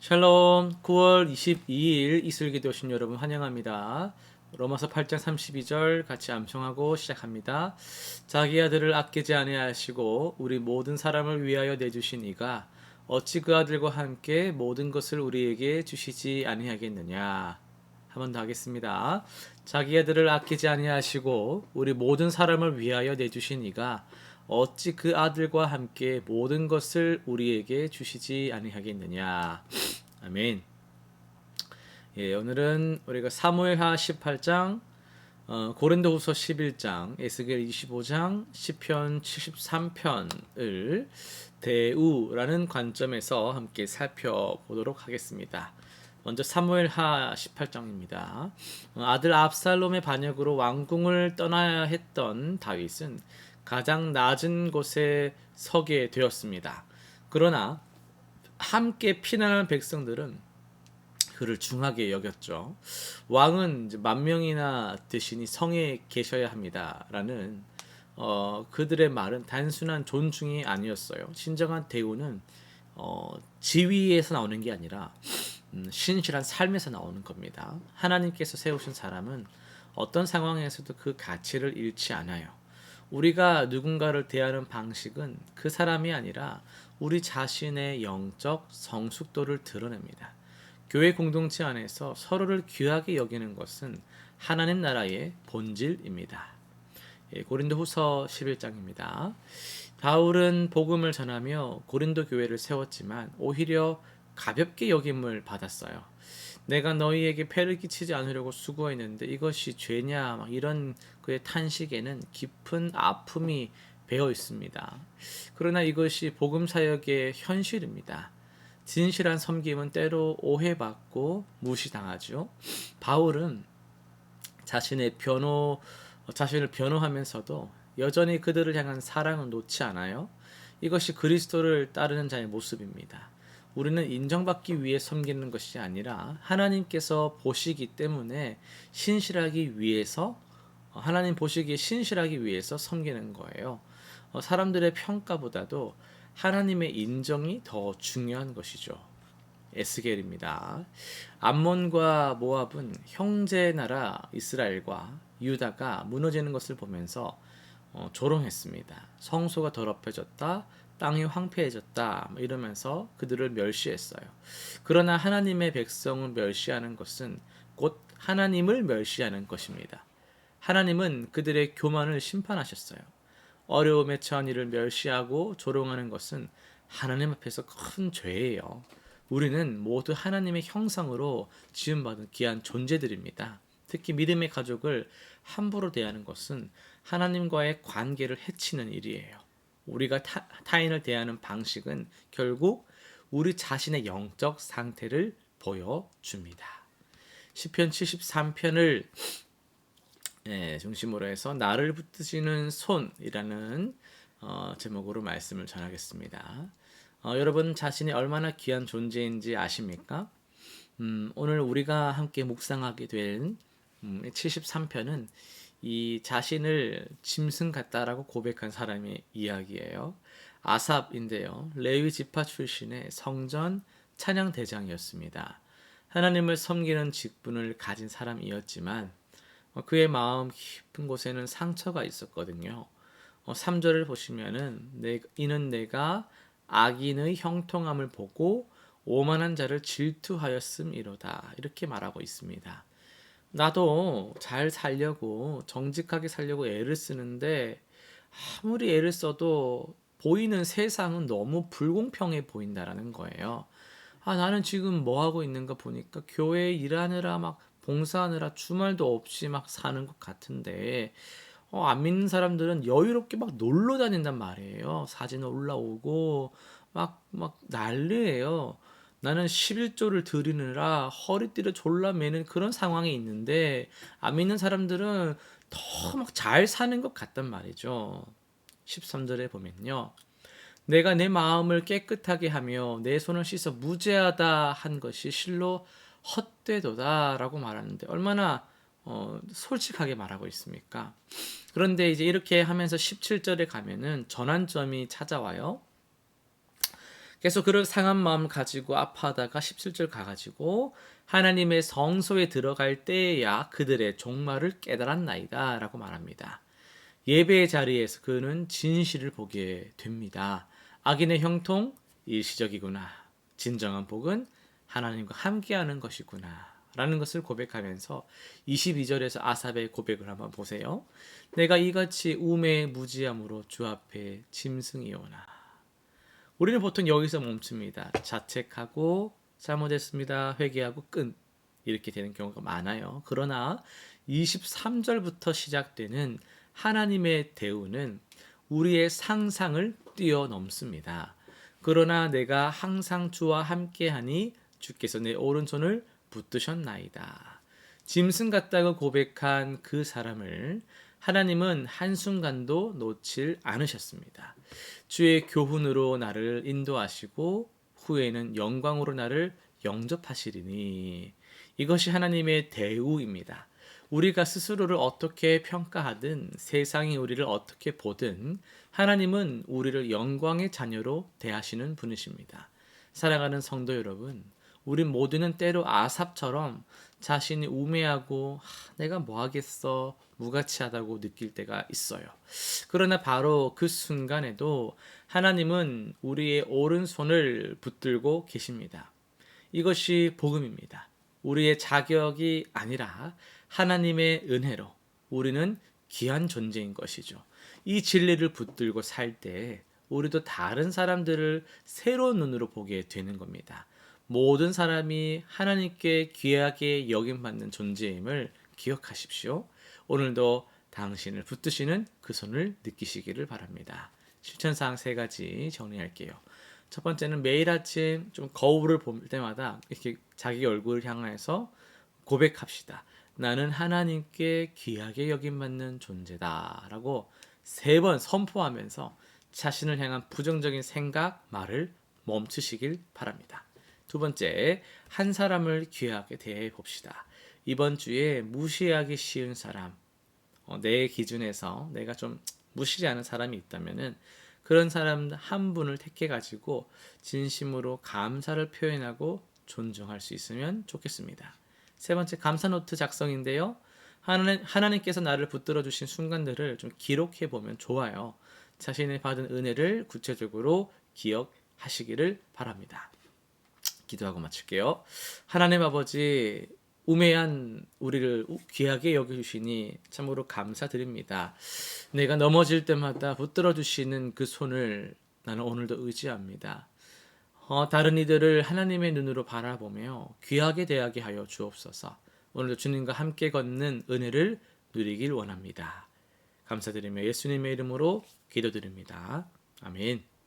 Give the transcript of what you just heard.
샬롬 9월 22일 이슬기도 오신 여러분 환영합니다. 로마서 8장 32절 같이 암송하고 시작합니다. 자기 아들을 아끼지 아니하시고 우리 모든 사람을 위하여 내주신 이가 어찌 그 아들과 함께 모든 것을 우리에게 주시지 아니하겠느냐. 한 번 더 하겠습니다. 자기 아들을 아끼지 아니하시고 우리 모든 사람을 위하여 내주신 이가 어찌 그 아들과 함께 모든 것을 우리에게 주시지 아니하겠느냐. 아멘. 예, 오늘은 우리가 사무엘하 18장, 어, 고린도후서 11장, 에스겔 25장, 시편 73편을 대우라는 관점에서 함께 살펴보도록 하겠습니다. 먼저 사무엘하 18장입니다. 어, 아들 압살롬의 반역으로 왕궁을 떠나야 했던 다윗은 가장 낮은 곳에 서게 되었습니다. 그러나 함께 피난한 백성들은 그를 중하게 여겼죠. 왕은 만 명이나 되시니 성에 계셔야 합니다라는 어, 그들의 말은 단순한 존중이 아니었어요. 진정한 대우는 어, 지위에서 나오는 게 아니라 음, 신실한 삶에서 나오는 겁니다. 하나님께서 세우신 사람은 어떤 상황에서도 그 가치를 잃지 않아요. 우리가 누군가를 대하는 방식은 그 사람이 아니라 우리 자신의 영적 성숙도를 드러냅니다. 교회 공동체 안에서 서로를 귀하게 여기는 것은 하나님 나라의 본질입니다. 예, 고린도 후서 11장입니다. 바울은 복음을 전하며 고린도 교회를 세웠지만 오히려 가볍게 여김을 받았어요. 내가 너희에게 폐를 끼치지 않으려고 수고했는데 이것이 죄냐 막 이런 그의 탄식에는 깊은 아픔이 배어 있습니다. 그러나 이것이 복음 사역의 현실입니다. 진실한 섬김은 때로 오해받고 무시당하죠. 바울은 자신의 변호 자신을 변호하면서도 여전히 그들을 향한 사랑은 놓지 않아요. 이것이 그리스도를 따르는 자의 모습입니다. 우리는 인정받기 위해 섬기는 것이 아니라 하나님께서 보시기 때문에 신실하기 위해서 하나님 보시기에 신실하기 위해서 섬기는 거예요. 어, 사람들의 평가보다도 하나님의 인정이 더 중요한 것이죠. 에스겔입니다. 암몬과 모압은 형제 나라 이스라엘과 유다가 무너지는 것을 보면서 어, 조롱했습니다. 성소가 더럽혀졌다. 땅이 황폐해졌다 뭐 이러면서 그들을 멸시했어요. 그러나 하나님의 백성을 멸시하는 것은 곧 하나님을 멸시하는 것입니다. 하나님은 그들의 교만을 심판하셨어요. 어려움에 처한 이를 멸시하고 조롱하는 것은 하나님 앞에서 큰 죄예요. 우리는 모두 하나님의 형상으로 지음받은 귀한 존재들입니다. 특히 믿음의 가족을 함부로 대하는 것은 하나님과의 관계를 해치는 일이에요. 우리가 타, 타인을 대하는 방식은 결국 우리 자신의 영적 상태를 보여줍니다. 시편 73편을 예, 중심으로 해서 나를 붙드시는 손이라는 어, 제목으로 말씀을 전하겠습니다. 어, 여러분 자신이 얼마나 귀한 존재인지 아십니까? 음, 오늘 우리가 함께 묵상하게 된 음, 73편은 이 자신을 짐승 같다라고 고백한 사람의 이야기예요. 아삽인데요. 레위 지파 출신의 성전 찬양 대장이었습니다. 하나님을 섬기는 직분을 가진 사람이었지만 어, 그의 마음 깊은 곳에는 상처가 있었거든요. 3절을 어, 보시면은 이는 내가 악인의 형통함을 보고 오만한 자를 질투하였음이로다 이렇게 말하고 있습니다. 나도 잘 살려고 정직하게 살려고 애를 쓰는데 아무리 애를 써도 보이는 세상은 너무 불공평해 보인다라는 거예요. 아, 나는 지금 뭐 하고 있는가 보니까 교회 일하느라 막 봉사하느라 주말도 없이 막 사는 것 같은데 어, 안 믿는 사람들은 여유롭게 막 놀러 다닌단 말이에요. 사진 올라오고 막 막 난리예요. 나는 11조를 드리느라 허리띠를 졸라 매는 그런 상황에 있는데 안 믿는 사람들은 더 막 잘 사는 것 같단 말이죠. 13절에 보면요. 내가 내 마음을 깨끗하게 하며 내 손을 씻어 무죄하다 한 것이 실로 헛되도다라고 말하는데 얼마나 어, 솔직하게 말하고 있습니까? 그런데 이제 이렇게 하면서 17절에 가면은 전환점이 찾아와요. 계속 그런 상한 마음 가지고 아파하다가 17절 가가지고 하나님의 성소에 들어갈 때에야 그들의 종말을 깨달았나이다 라고 말합니다. 예배의 자리에서 그는 진실을 보게 됩니다. 악인의 형통 일시적이구나. 진정한 복은 하나님과 함께하는 것이구나. 라는 것을 고백하면서 22절에서 아삽의 고백을 한번 보세요. 내가 이같이 우매의 무지함으로 주 앞에 짐승이오나. 우리는 보통 여기서 멈춥니다. 자책하고 잘못했습니다. 회개하고 끈. 이렇게 되는 경우가 많아요. 그러나 23절부터 시작되는 하나님의 대우는 우리의 상상을 뛰어넘습니다. 그러나 내가 항상 주와 함께하니 주께서 내 오른손을 붙드셨나이다. 짐승 같다고 고백한 그 사람을 하나님은 한순간도 놓칠 않으셨습니다. 주의 교훈으로 나를 인도하시고 후에는 영광으로 나를 영접하시리니 이것이 하나님의 대우입니다. 우리가 스스로를 어떻게 평가하든 세상이 우리를 어떻게 보든 하나님은 우리를 영광의 자녀로 대하시는 분이십니다. 사랑하는 성도 여러분, 우리 모두는 때로 아삽처럼 자신이 우매하고 하, 내가 뭐 하겠어 무가치하다고 느낄 때가 있어요. 그러나 바로 그 순간에도 하나님은 우리의 오른손을 붙들고 계십니다. 이것이 복음입니다. 우리의 자격이 아니라 하나님의 은혜로 우리는 귀한 존재인 것이죠. 이 진리를 붙들고 살 때 우리도 다른 사람들을 새로운 눈으로 보게 되는 겁니다. 모든 사람이 하나님께 귀하게 여김받는 존재임을 기억하십시오. 오늘도 당신을 붙드시는 그 손을 느끼시기를 바랍니다. 실천사항 세 가지 정리할게요. 첫 번째는 매일 아침 좀 거울을 볼 때마다 이렇게 자기 얼굴을 향해서 고백합시다. 나는 하나님께 귀하게 여김받는 존재다라고 세 번 선포하면서 자신을 향한 부정적인 생각, 말을 멈추시길 바랍니다. 두 번째, 한 사람을 귀하게 대해 봅시다. 이번 주에 무시하기 쉬운 사람, 어, 내 기준에서 내가 좀 무시지 않은 사람이 있다면은 그런 사람 한 분을 택해 가지고 진심으로 감사를 표현하고 존중할 수 있으면 좋겠습니다. 세 번째 감사 노트 작성인데요. 하나님, 하나님께서 나를 붙들어 주신 순간들을 좀 기록해 보면 좋아요. 자신의 받은 은혜를 구체적으로 기억하시기를 바랍니다. 기도하고 마칠게요. 하나님 아버지 우매한 우리를 귀하게 여겨주시니 참으로 감사드립니다. 내가 넘어질 때마다 붙들어 주시는 그 손을 나는 오늘도 의지합니다. 어, 다른 이들을 하나님의 눈으로 바라보며 귀하게 대하게 하여 주옵소서. 오늘도 주님과 함께 걷는 은혜를 누리길 원합니다. 감사드리며 예수님의 이름으로 기도드립니다. 아멘.